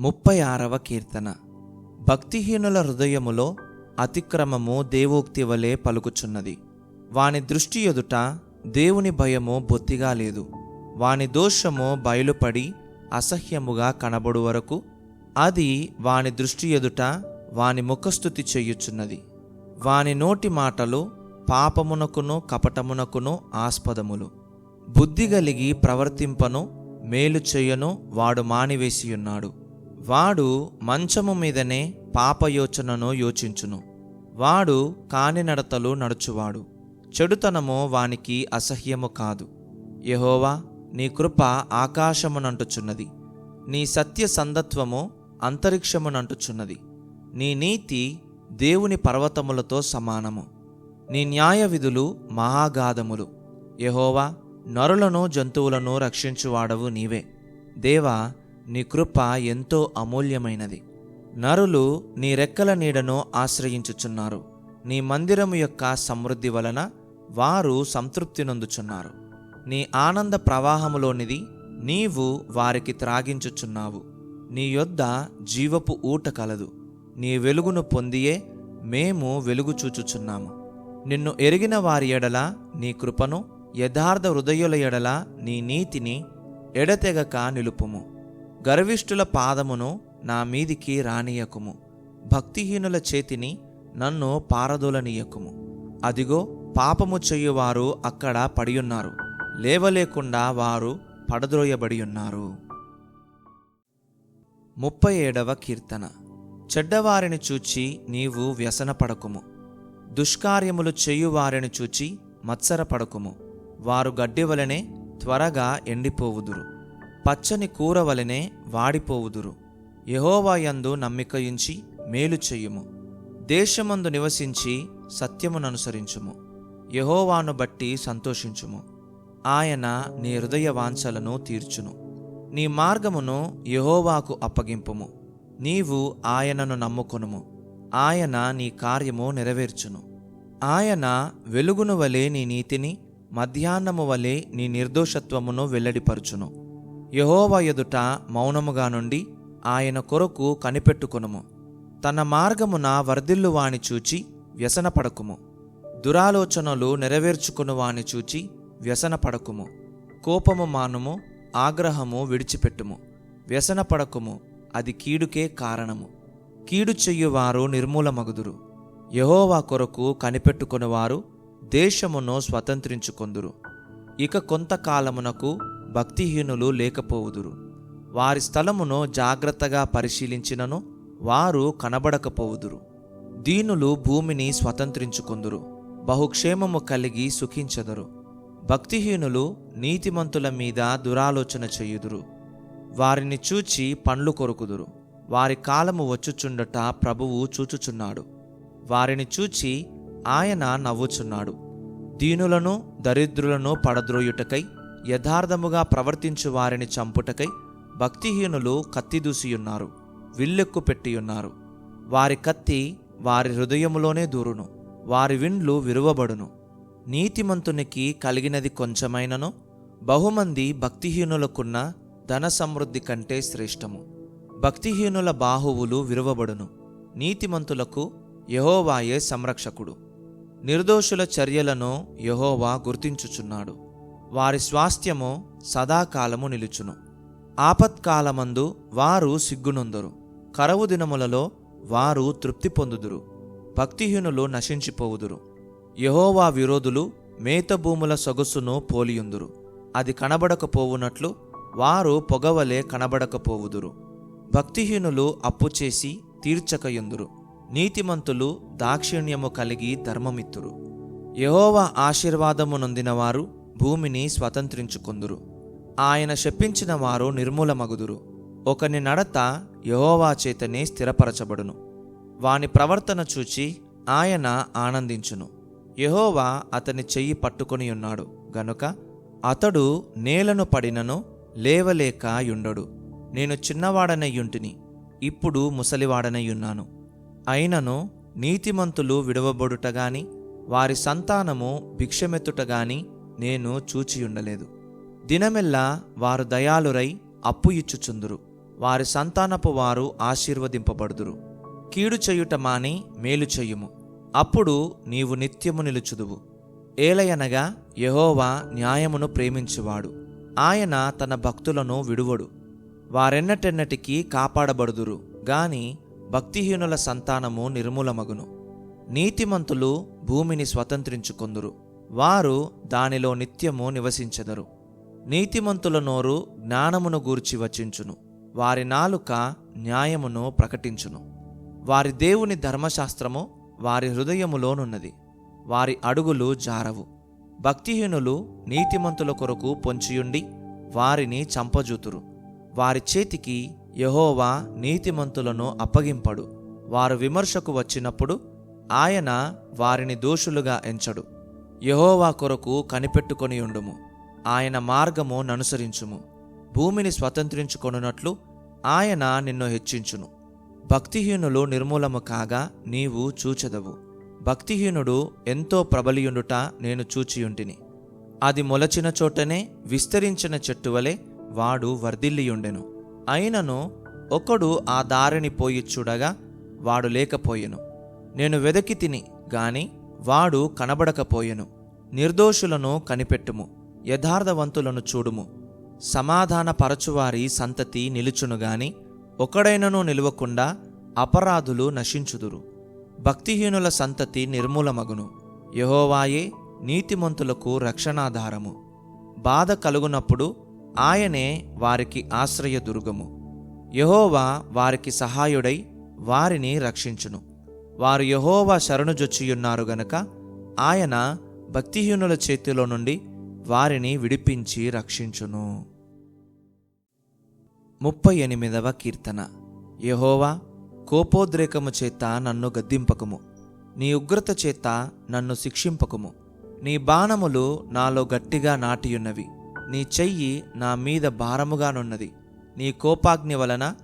ముప్పై ఆరవ కీర్తన. భక్తిహీనుల హృదయములో అతిక్రమము దేవోక్తి వలె పలుకుచున్నది. వాని దృష్టి ఎదుట దేవుని భయము బొత్తిగా లేదు. వాని దోషము బయలుపడి అసహ్యముగా కనబడు వరకు అది వాని దృష్టి ఎదుట వాని ముఖస్థుతి చేయుచున్నది. వాని నోటి మాటలు పాపమునకును కపటమునకును ఆస్పదములు. బుద్ధి కలిగి ప్రవర్తింపను మేలు చేయను వాడు మానివేసియున్నాడు. వాడు మంచము మీదనే పాపయోచనను యోచించును. వాడు కాని నడతలు నడుచువాడు. చెడుతనము వానికి అసహ్యము కాదు. యహోవా నీ కృప ఆకాశమునంటుచున్నది నీ సత్య సందత్వము అంతరిక్షమునంటుచున్నది నీ నీతి దేవుని పర్వతములతో సమానము. నీ న్యాయ విధులు మహాగాధములు. యహోవా నరులను జంతువులను రక్షించువాడవు నీవే. దేవా నీ కృప ఎంతో అమూల్యమైనది. నరులు నీ రెక్కల నీడను ఆశ్రయించుచున్నారు. నీ మందిరము యొక్క సమృద్ధి వలన వారు సంతృప్తి నొందుచున్నారు. నీ ఆనంద ప్రవాహములోనిది నీవు వారికి త్రాగించుచున్నావు. నీ యొద్ద జీవపు ఊట కలదు. నీ వెలుగును పొందియే మేము వెలుగు చూచుచున్నాము. నిన్ను ఎరిగిన వారి ఎడల నీ కృపను యథార్థ హృదయుల ఎడల నీ నీతిని ఎడతెగక నిలుపుము. గర్విష్ఠుల పాదమును నా మీదికి రానియకుము. భక్తిహీనుల చేతిని నన్ను పారదోలనీయకుము. అదిగో పాపము చెయ్యువారు అక్కడ పడియున్నారు. లేవలేకుండా వారు పడద్రోయబడి ఉన్నారు ముప్పై ఏడవ కీర్తన. చెడ్డవారిని చూచి నీవు వ్యసనపడకుము. దుష్కార్యములు చేయువారిని చూచి మత్సరపడకుము. వారు గడ్డి వలనే త్వరగా ఎండిపోవుదురు. పచ్చని కూర వలనే వాడిపోవుదురు. యహోవాయందు నమ్మికయుంచి మేలు చెయ్యుము దేశమందు నివసించి సత్యముననుసరించుము. యహోవాను బట్టి సంతోషించుము. ఆయన నీ హృదయ వాంఛలను తీర్చును. నీ మార్గమును యహోవాకు అప్పగింపుము. నీవు ఆయనను నమ్ముకొనుము. ఆయన నీ కార్యము నెరవేర్చును. ఆయన వెలుగును వలె నీ నీతిని మధ్యాహ్నము వలె నీ నిర్దోషత్వమును వెల్లడిపరుచును. యహోవ ఎదుట మౌనముగా నుండి ఆయన కొరకు కనిపెట్టుకొనుము. తన మార్గమున వర్ధిల్లువాని చూచి వ్యసనపడకుము. దురాలోచనలు నెరవేర్చుకునివాని చూచి వ్యసనపడకుము. కోపము మానుము ఆగ్రహము విడిచిపెట్టుము. వ్యసనపడకుము అది కీడుకే కారణము. కీడు చెయ్యువారు నిర్మూలమగుదురు. యహోవా కొరకు కనిపెట్టుకునివారు దేశమును స్వతంత్రించుకొందురు. ఇక కొంతకాలమునకు భక్తిహీనులు లేకపోవుదురు. వారి స్థలమును జాగ్రత్తగా పరిశీలించినను వారు కనబడకపోవుదురు. దీనులు భూమిని స్వతంత్రించుకుందురు. బహుక్షేమము కలిగి సుఖించెదరు. భక్తిహీనులు నీతిమంతుల మీద దురాలోచన చేయుదురు. వారిని చూచి పండ్లు కొరుకుదురు. వారి కాలము వచ్చుచుండట ప్రభువు చూచుచున్నాడు. వారిని చూచి ఆయన నవ్వుచున్నాడు. దీనులను దరిద్రులను పడద్రోయుటకై యథార్థముగా ప్రవర్తించు వారిని చంపుటకై భక్తిహీనులు కత్తిదూసియున్నారు విల్లెక్కు పెట్టియున్నారు. వారి కత్తి వారి హృదయములోనే దూరును వారి విండ్లు విరువబడును. నీతిమంతునికి కలిగినది కొంచెమైనను బహుమంది భక్తిహీనులకున్న ధన సమృద్ధి కంటే శ్రేష్టము. భక్తిహీనుల బాహువులు విరువబడును నీతిమంతులకు యహోవాయే సంరక్షకుడు. నిర్దోషుల చర్యలను యహోవా గుర్తించుచున్నాడు. వారి స్వాస్థ్యము సదాకాలము నిలుచును. ఆపత్కాలమందు వారు సిగ్గునొందరు. కరవు దినములలో వారు తృప్తి పొందుదురు. భక్తిహీనులు నశించిపోవుదురు. యహోవా విరోధులు మేత భూముల సొగసును పోలియుందురు. అది కనబడకపోవునట్లు వారు పొగవలే కనబడకపోవుదురు. భక్తిహీనులు అప్పు చేసి తీర్చకయుందురు. నీతిమంతులు దాక్షిణ్యము కలిగి ధర్మమిత్తురు. యహోవా ఆశీర్వాదము నొందినవారు భూమిని స్వతంత్రించుకుందురు. ఆయన శపించిన వారు నిర్మూలమగుదురు. ఒకని నడత యహోవా చేతనే స్థిరపరచబడును. వాని ప్రవర్తన చూచి ఆయన ఆనందించును. యహోవా అతని చెయ్యి పట్టుకొని ఉన్నాడు గనుక అతడు నేలను పడినను లేవలేక యుండడు నేను చిన్నవాడనయ్యుంటిని. ఇప్పుడు ముసలివాడనయ్యున్నాను. అయినను నీతిమంతులు విడవబడుటగాని వారి సంతానము భిక్షమెత్తుటగాని నేను చూచియుండలేదు దినమెల్లా వారు దయాలురై అప్పు ఇచ్చుచుందురు. వారి సంతానపు వారు ఆశీర్వదింపబడుదురు. కీడు చేయుట మాని మేలు చెయ్యుము అప్పుడు నీవు నిత్యము నిలుచుదువు. ఏలయనగా యహోవా న్యాయమును ప్రేమించువాడు. ఆయన తన భక్తులను విడువడు. వారెన్నటెన్నటికీ కాపాడబడుదురు. గాని భక్తిహీనుల సంతానము నిర్మూలమగును. నీతిమంతులు భూమిని స్వతంత్రించుకొందురు. వారు దానిలో నిత్యము నివసించెదరు. నీతిమంతుల నోరు జ్ఞానమును గూర్చి వచించును. వారి నాలుక న్యాయమును ప్రకటించును. వారి దేవుని ధర్మశాస్త్రము వారి హృదయములోనున్నది వారి అడుగులు జారవు. భక్తిహీనులు నీతిమంతుల కొరకు పొంచియుండి వారిని చంపజూతురు. వారి చేతికి యహోవా నీతిమంతులను అప్పగింపడు. వారు విమర్శకు వచ్చినప్పుడు ఆయన వారిని దోషులుగా ఎంచడు. యహోవా కొరకు కనిపెట్టుకొని ఉండుము. ఆయన మార్గము ననుసరించుము. భూమిని స్వతంత్రించుకొనున్నట్లు ఆయన నిన్ను హెచ్చించును. భక్తిహీనులు నిర్మూలము కాగా నీవు చూచెదవు. భక్తిహీనుడు ఎంతో ప్రబలియుండుట నేను చూచియుంటిని. అది మొలచిన చోటనే విస్తరించిన చెట్టు వలె వాడు వర్ధిల్లియుండెను. అయినను ఒకడు ఆ దారిని పోయి చూడగా వాడు లేకపోయెను. నేను వెదకి తిని గాని వాడు కనబడకపోయెను. నిర్దోషులను కనిపెట్టుము. యథార్థవంతులను చూడుము. సమాధాన పరచువారి సంతతి నిలుచును గాని ఒకడైనను నిలువకుండా అపరాధులు నశించుదురు. భక్తిహీనుల సంతతి నిర్మూలమగును. యహోవాయే నీతిమంతులకు రక్షణాధారము. బాధ కలుగునప్పుడు ఆయనే వారికి ఆశ్రయదుర్గము. యహోవా వారికి సహాయుడై వారిని రక్షించును. వారు యహోవా శరణుజొచ్చియున్నారు గనుక ఆయన భక్తిహీనుల చేతిలో నుండి వారిని విడిపించి రక్షించును. ముప్పై ఎనిమిదవ కీర్తన. యహోవా కోపోద్రేకము చేత నన్ను గద్దింపకము. నీ ఉగ్రత చేత నన్ను శిక్షింపకము. నీ బాణములు నాలో గట్టిగా నాటియున్నవి. నీ చెయ్యి నా మీద భారముగానున్నది. నీ కోపాగ్ని వలన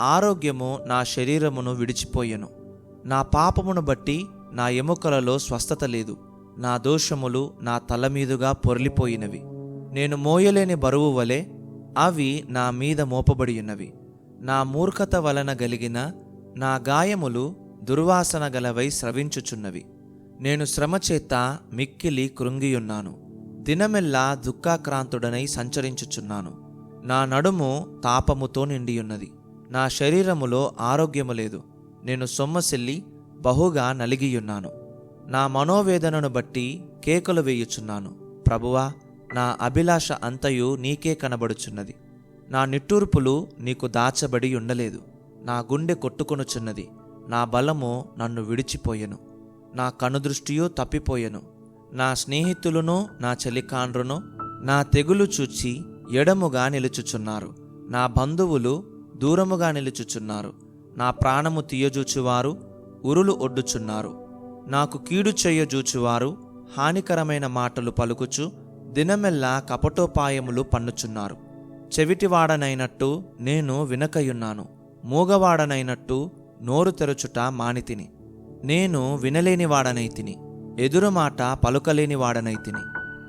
ఆరోగ్యము నా శరీరమును విడిచిపోయెను. నా పాపమును బట్టి నా ఎముకలలో స్వస్థత లేదు. నా దోషములు నా తల మీదుగా పొర్లిపోయినవి. నేను మోయలేని బరువు వలె అవి నా మీద మోపబడి ఉన్నవి నా మూర్ఖత వలన గలిగిన నా గాయములు దుర్వాసన గలవై స్రవించుచున్నవి. నేను శ్రమచేత మిక్కిలి కృంగియున్నాను. దినమెల్లా దుఃఖాక్రాంతుడనై సంచరించుచున్నాను. నా నడుము తాపముతో నిండియున్నది. నా శరీరములో ఆరోగ్యము లేదు. నేను సొమ్మసిల్లి బహుగా నలిగియున్నాను. నా మనోవేదనను బట్టి కేకలు వేయుచున్నాను. ప్రభువా నా అభిలాష అంతయు నీకే కనబడుచున్నది. నా నిట్టూర్పులు నీకు దాచబడి ఉండలేదు. నా గుండె కొట్టుకొనుచున్నది. నా బలము నన్ను విడిచిపోయెను. నా కనుదృష్టియు తప్పిపోయెను. నా స్నేహితులను నా చెలికాండ్రును నా తెగులు చూచి ఎడముగా నిలుచుచున్నారు. నా బంధువులు దూరముగా నిలుచుచున్నారు. నా ప్రాణము తీయజూచువారు ఉరులు ఒడ్డుచున్నారు. నాకు కీడు చెయ్యజూచువారు హానికరమైన మాటలు పలుకుచు దినమెల్లా కపటోపాయములు పన్నుచున్నారు. చెవిటివాడనైనట్టు నేను వినకయున్నాను. మూగవాడనైనట్టు నోరు తెరచుట మానితిని. నేను వినలేనివాడనైతిని. ఎదురు మాట పలుకలేనివాడనైతిని.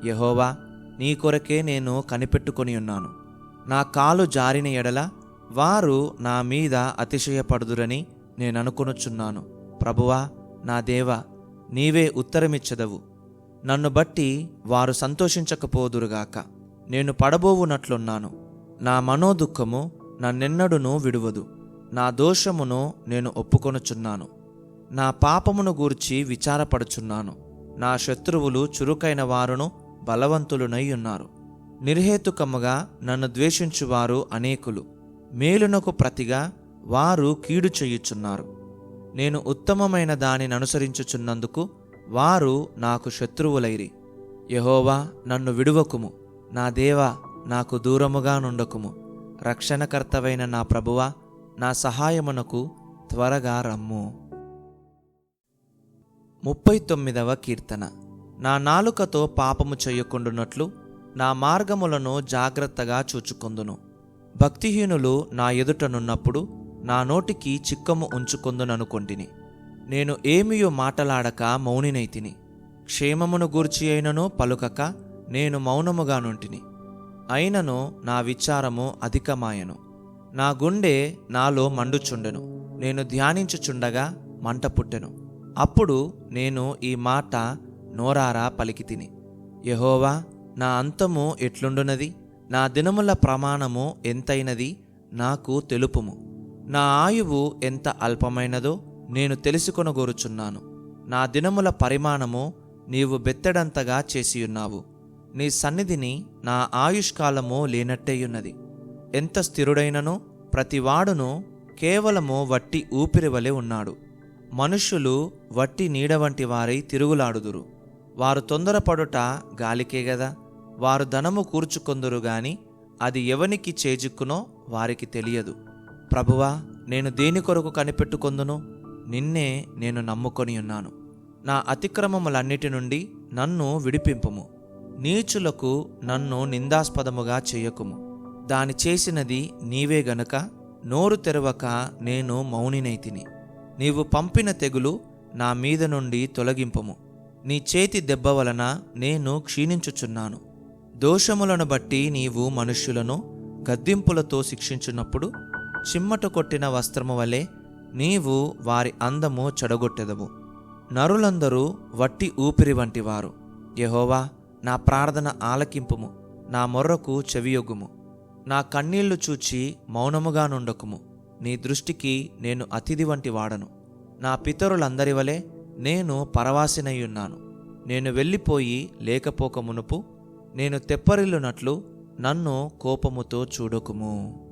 యహోవా నీ కొరకే నేను కనిపెట్టుకొని ఉన్నాను నా కాలు జారిన ఎడల వారు నా మీద అతిశయపడుదురని నేననుకొనుచున్నాను. ప్రభువా నా దేవ నీవే ఉత్తరమిచ్చదవు. నన్ను బట్టి వారు సంతోషించకపోదురుగాక. నేను పడబోవునట్లున్నాను. నా మనోదుఖము నన్నెన్నడును విడువదు. నా దోషమును నేను ఒప్పుకొనుచున్నాను. నా పాపమును గూర్చి విచారపడుచున్నాను. నా శత్రువులు చురుకైన వారును బలవంతులునై ఉన్నారు నిర్హేతుకముగా నన్ను ద్వేషించువారు అనేకులు. మేలునకు ప్రతిగా వారు కీడు చేయుచున్నారు. నేను ఉత్తమమైన దానిని అనుసరించుచున్నందుకు వారు నాకు శత్రువులైరి. యహోవా నన్ను విడువకుము. నా దేవా నాకు దూరముగా నుండకుము. రక్షణకర్తవైన నా ప్రభువా నా సహాయమునకు త్వరగా రమ్ము. ముప్పై తొమ్మిదవ కీర్తన. నా నాలుకతో పాపము చేయకుండునట్లు నా మార్గములను జాగ్రత్తగా చూచుకొందును. భక్తిహీనులు నా ఎదుటనున్నప్పుడు నా నోటికి చిక్కము ఉంచుకొందుననుకొంటిని. నేను ఏమియో మాటలాడక మౌనినైతిని. క్షేమమును గూర్చి అయినను పలుకక నేను మౌనముగానుంటిని అయినను నా విచారము అధికమాయను. నా గుండె నాలో మండుచుండెను. నేను ధ్యానించుచుండగా మంట పుట్టెను. అప్పుడు నేను ఈ మాట నోరారా పలికితిని. యహోవా నా అంతము ఎట్లుండునది? నా దినముల ప్రమాణము ఎంతైనది నాకు తెలుపుము. నా ఆయువు ఎంత అల్పమైనదో నేను తెలుసుకొనగోరుచున్నాను. నా దినముల పరిమాణము నీవు బెత్తడంతగా చేసియున్నావు. నీ సన్నిధిని నా ఆయుష్కాలము లేనట్టేయున్నది. ఎంత స్థిరుడైనను ప్రతివాడును కేవలము వట్టి ఊపిరి వలె ఉన్నాడు. మనుష్యులు వట్టి నీడ వంటి వారై తిరుగులాడుదురు. వారు తొందరపడుట గాలికే గదా. వారు ధనము కూర్చుకొందురు గాని అది ఎవనికి చేజిక్కునో వారికి తెలియదు. ప్రభువా నేను దేని కొరకు కనిపెట్టుకొందును? నిన్నే నేను నమ్ముకొని ఉన్నాను. నా అతిక్రమములన్నిటి నుండి నన్ను విడిపింపుము. నీచులకు నన్ను నిందాస్పదముగా చేయకుము. దాని చేసినది నీవే గనుక నోరు తెరవక నేను మౌనినైతిని. నీవు పంపిన తెగులు నా మీద నుండి తొలగింపుము. నీ చేతి దెబ్బ వలన నేను క్షీణించుచున్నాను. దోషములను బట్టి నీవు మనుష్యులను గద్దింపులతో శిక్షించున్నప్పుడు చిమ్మట కొట్టిన వస్త్రము వలె నీవు వారి అందము చెడగొట్టెదవు. నరులందరూ వట్టి ఊపిరి వంటివారు. యహోవా నా ప్రార్థన ఆలకింపుము నా మొర్రకు చెవియొగ్గుము. నా కన్నీళ్ళు చూచి మౌనముగా నుండకుము. నీ దృష్టికి నేను అతిథి వంటి వాడను. నా పితరులందరి వలె నేను పరవాసినయ్యున్నాను. నేను వెళ్ళిపోయి లేకపోక మునుపు నేను తెప్పరిల్లునట్లు నన్ను కోపముతో చూడకుము.